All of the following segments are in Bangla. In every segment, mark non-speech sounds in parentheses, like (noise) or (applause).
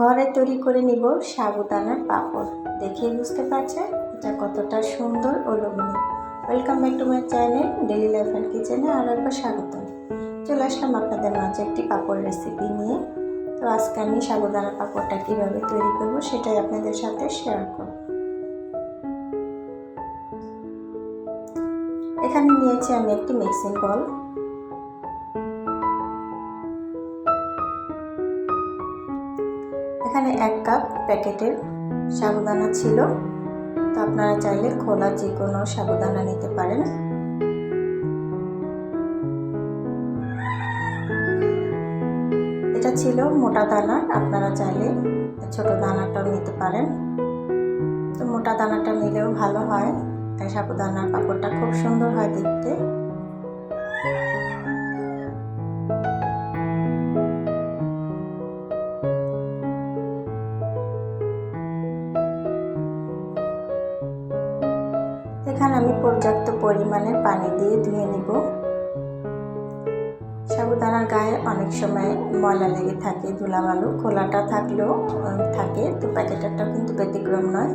ঘরে তৈরি করে নিব সাবুদানার পাঁপড়। দেখেই বুঝতে পারছেন এটা কতটা সুন্দর ও লোভনীয়। Welcome back to my channel daily life and কিচেনে আরও একবার স্বাগত চলে আসলাম আপনাদের মাঝে একটি পাঁপড় রেসিপি নিয়ে। তো আজকে আমি সাবুদানার পাঁপড়টা কীভাবে তৈরি করব সেটাই আপনাদের সাথে শেয়ার করব। এখানে নিয়েছি আমি একটি মিক্সিং বল এখানে এক কাপ প্যাকেটের সাবুদানা ছিল। তো আপনারা চাইলে খোলা যে কোনো সাবুদানা নিতে পারেন। এটা ছিল মোটা দানা, আপনারা চাইলে ছোট দানাটাও নিতে পারেন। তো মোটা দানাটা নিলেও ভালো হয়। তাই সাবুদানার পাপড়টা খুব সুন্দর হয় দেখতে। পর্যাপ্ত পরিমাণে পানি দিয়ে ধুয়ে নিব। সাবুদানার গায়ে অনেক সময় ময়লা লেগে থাকে, ধুলাবালু, খোলাটা থাকলেও থাকে, তো প্যাকেটারটা কিন্তু ব্যতিক্রম নয়।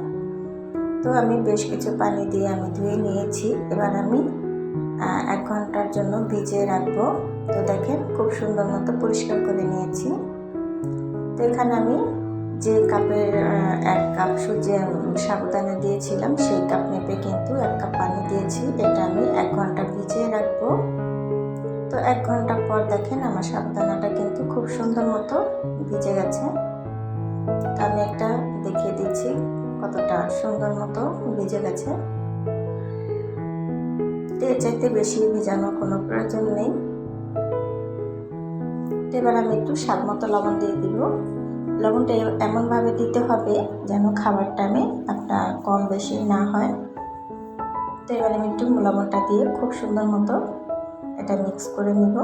তো আমি বেশ কিছু পানি দিয়ে আমি ধুয়ে নিয়েছি। এবার আমি এক ঘণ্টার জন্য ভিজিয়ে রাখব। তো দেখেন, খুব সুন্দর মতো পরিষ্কার করে নিয়েছি। তো এখানে আমি যে কাপের এক কাপ সুজি সাবুদানা দিয়েছিলাম, সেই কাপ মেপে কিন্তু এক কাপ পানি দিয়েছি। এটা আমি এক ঘণ্টা ভিজিয়ে রাখব। তো এক ঘণ্টা পর দেখেন আমার সাবুদানাটা কিন্তু খুব সুন্দর মতো ভিজে গেছে। তো আমি একটা দেখিয়ে দিচ্ছি কতটা সুন্দর মতো ভিজে গেছে। এর চাইতে বেশি ভিজানোর কোনো প্রয়োজন নেই। এবার আমি একটু স্বাদ মতো লবণ দিয়ে দিব। লবণটা এমনভাবে দিতে হবে যেন খাবার টাইমে আপনার কম বেশি না হয়। তো এবার আমি একটু লবণটা দিয়ে খুব সুন্দর মতো এটা মিক্স করে নিব।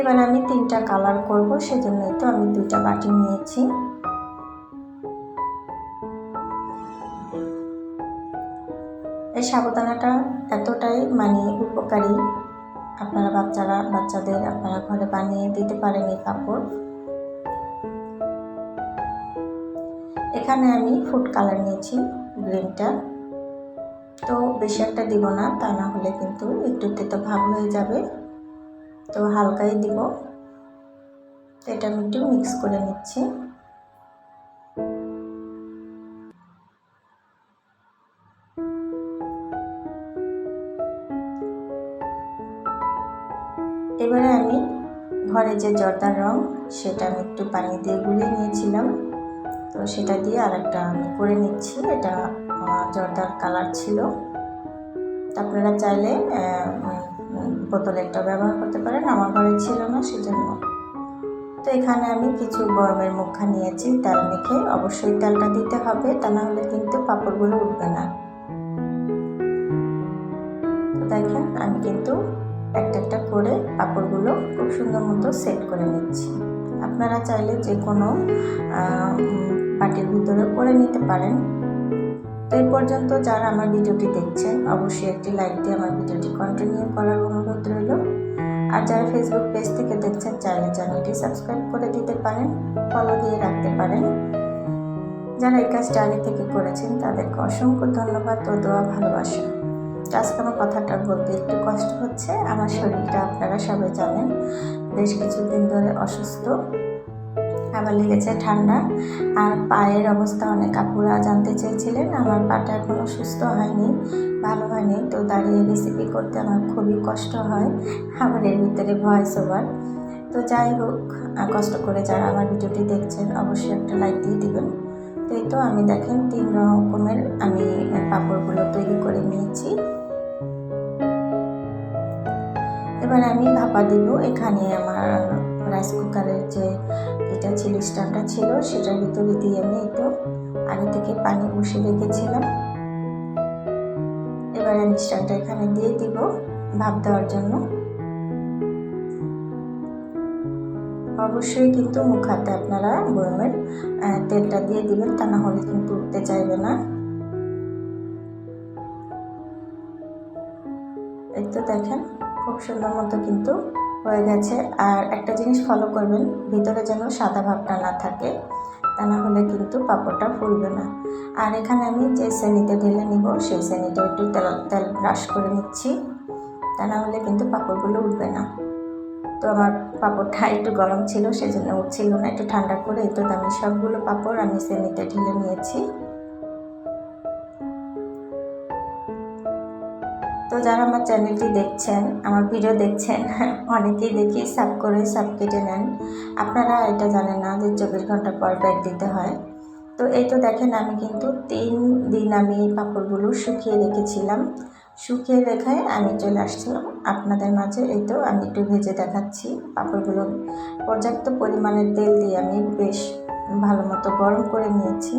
এবার আমি তিনটা কালার করব সেজন্যই তো আমি দুইটা বাটি নিয়েছি। এই সাবুদানাটা এতটাই মানে উপকারী আপনারা বাচ্চারা, বাচ্চাদের আপনারা ঘরে বানিয়ে দিতে পারেন এই কাপড়। এখানে আমি ফুড কালার নিয়েছি, গ্রিনটা। তো বেশি একটা দিব না, তা না হলে কিন্তু একটু তেতো ভাব হয়ে যাবে। তো হালকাই দিব। এটা আমি একটু মিক্স করে নিচ্ছি। এবারে আমি ঘরে যে জর্দার রং, সেটা আমি একটু পানি দিয়ে গুলিয়ে নিয়েছিলাম। তো সেটা দিয়ে আর একটা আমি করে নিচ্ছি। এটা জর্দার কালার ছিল। আপনারা চাইলে বোতলেরটা ব্যবহার করতে পারেন। আমার ঘরে ছিল না, সেজন্য। তো এখানে আমি কিছু গরমের মুখা নিয়েছি, তেল মেখে। অবশ্যই তেলটা দিতে হবে, তা না হলে কিন্তু পাঁপড়গুলো উঠবে না। দেখেন, আমি কিন্তু একটা একটা করে পাঁপড়গুলো খুব সুন্দর মতো সেট করে নিচ্ছি। আপনারা চাইলে যে কোনো বাটির ভিতরে করে নিতে পারেন। তো এই পর্যন্ত যারা আমার ভিডিওটি দেখছেন, অবশ্যই একটি লাইক দিয়ে আমার ভিডিওটি কন্টিনিউ করার অনুরোধ রইল। আর যারা ফেসবুক পেজ থেকে দেখছেন, চাইলে চ্যানেলটি সাবস্ক্রাইব করে দিতে পারেন ফলো দিয়ে রাখতে পারেন। যারা এই কাজটা আগে থেকে করেছেন, তাদেরকে অসংখ্য ধন্যবাদ ও দোয়া ভালোবাসা। আজকে আমার কথাটা বলতে একটু কষ্ট হচ্ছে। আমার শরীরটা আপনারা সবাই জানেন, বেশ কিছুদিন ধরে অসুস্থ। আবার লেগেছে ঠান্ডা, আর পায়ের অবস্থা অনেক। আপুরা জানতে চেয়েছিলেন, আমার পাটা এখনও সুস্থ হয়নি, ভালো হয়নি। তো দাঁড়িয়ে রেসিপি করতে আমার খুবই কষ্ট হয় আবার এর ভিতরে ভয়েস ওভার তো যাই হোক কষ্ট করে যারা আমার ভিডিওটি দেখছেন, অবশ্যই একটা লাইক দিয়ে দিবেন। তো এই তো আমি দেখেন তিন রকমের আমি পাঁপড়গুলো তৈরি করে নিয়েছি। এবার আমি ভাপা দিব এখানে আমার রাইস কুকারের যে এটা ছিল স্ট্যান্ডটা ছিল, সেটার ভিতরে দিয়ে আমি একটু আগে থেকে পানি বসে রেখেছিলাম। এবার আমি স্ট্যান্ডটা এখানে দিয়ে দিব ভাপ দেওয়ার জন্য। অবশ্যই কিন্তু মুখ হাতে আপনারা বয়মের তেলটা দিয়ে দিবেন, তা না হলে কিন্তু উঠতে চাইবে না। এই তো দেখেন, খুব সুন্দর মতো কিন্তু হয়ে গেছে। আর একটা জিনিস ফলো করবেন, ভিতরে যেন সাদা ভাবটা না থাকে, তা না হলে কিন্তু পাঁপড়টা ফুলবে না। আর এখানে আমি যে শ্রেণীতে ঢেলে নিব, সেই শ্রেণীটা একটু তেল তেল ব্রাশ করে নিচ্ছি, তা না হলে কিন্তু পাঁপড়গুলো উঠবে না। তো আমার পাঁপড়টা একটু গরম ছিল, সেজন্য উঠছিল না, একটু ঠান্ডা করে। তো আমি সবগুলো পাঁপড় আমি শ্রেণীতে ঢেলে নিয়েছি। তো যারা আমার চ্যানেলটি দেখছেন, আমার ভিডিও দেখছেন, (laughs) অনেকেই দেখি, সাব করে, সাব কেটে নেন। আপনারা এটা জানেন না যে চব্বিশ ঘণ্টা পর ব্যাগ দিতে হয়। তো এই তো দেখেন, আমি কিন্তু তিন দিন আমি পাঁপড়গুলো শুকিয়ে রেখেছিলাম। শুকিয়ে রেখে আমি চলে আসছিলাম। আপনাদের মাঝে এই তো আমি একটু ভেজে দেখাচ্ছি পাঁপড়গুলো। পর্যাপ্ত পরিমাণের তেল দিয়ে আমি বেশ ভালো মতো গরম করে নিয়েছি।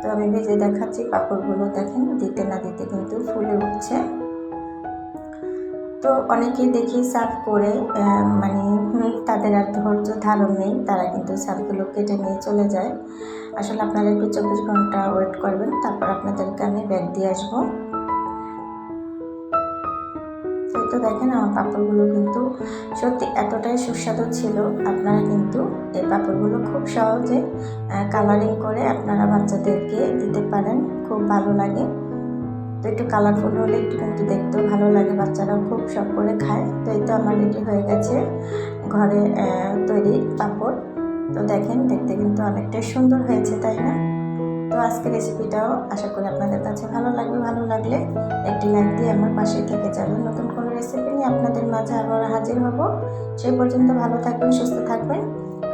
তো আমি ভেজে দেখাচ্ছি পাঁপড়গুলো। দেখেন, দিতে না দিতে কিন্তু ফুলে উঠছে। তো অনেকেই দেখি সার্ভ করে মানে তাদের আর ধৈর্য ধারণ নেই, তারা কিন্তু সার্ভগুলো কেটে নিয়ে চলে যায়। আসলে আপনারা একটু চব্বিশ ঘণ্টা ওয়েট করবেন, তারপর আপনাদেরকে আমি ব্যাগ দিয়ে আসব। তো দেখেন, আমার পাঁপড়গুলো কিন্তু সত্যি এতটাই সুস্বাদু ছিল। আপনারা কিন্তু এই পাঁপড়গুলো খুব সহজে কালারিং করে আপনারা বাচ্চাদেরকে দিতে পারেন। খুব ভালো লাগে। তো একটু কালারফুল হলে একটু কিন্তু দেখতেও ভালো লাগে। বাচ্চারাও খুব শখ করে খায়। তো এই তো আমার রেডি হয়ে গেছে ঘরে তৈরি পাঁপড় তো দেখেন, দেখতে কিন্তু অনেকটাই সুন্দর হয়েছে, তাই না? তো আজকের রেসিপিটাও আশা করি আপনাদের কাছে ভালো লাগবে। ভালো লাগলে একটি লাইক দিয়ে আমার পাশে থেকে যাবেন। নতুন কোনো রেসিপি নিয়ে আপনাদের মাঝে আবার হাজির হব। সেই পর্যন্ত ভালো থাকবেন, সুস্থ থাকবেন।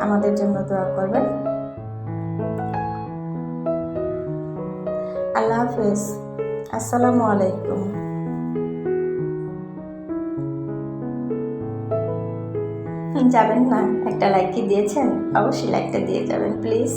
আমাদের জন্য দোয়া করবেন। আল্লাহ হাফেজ। আসসালামু আলাইকুম। যাবেন না? একটা লাইক কি দিয়েছেন? অবশ্যই লাইকটা দিয়ে যাবেন প্লিজ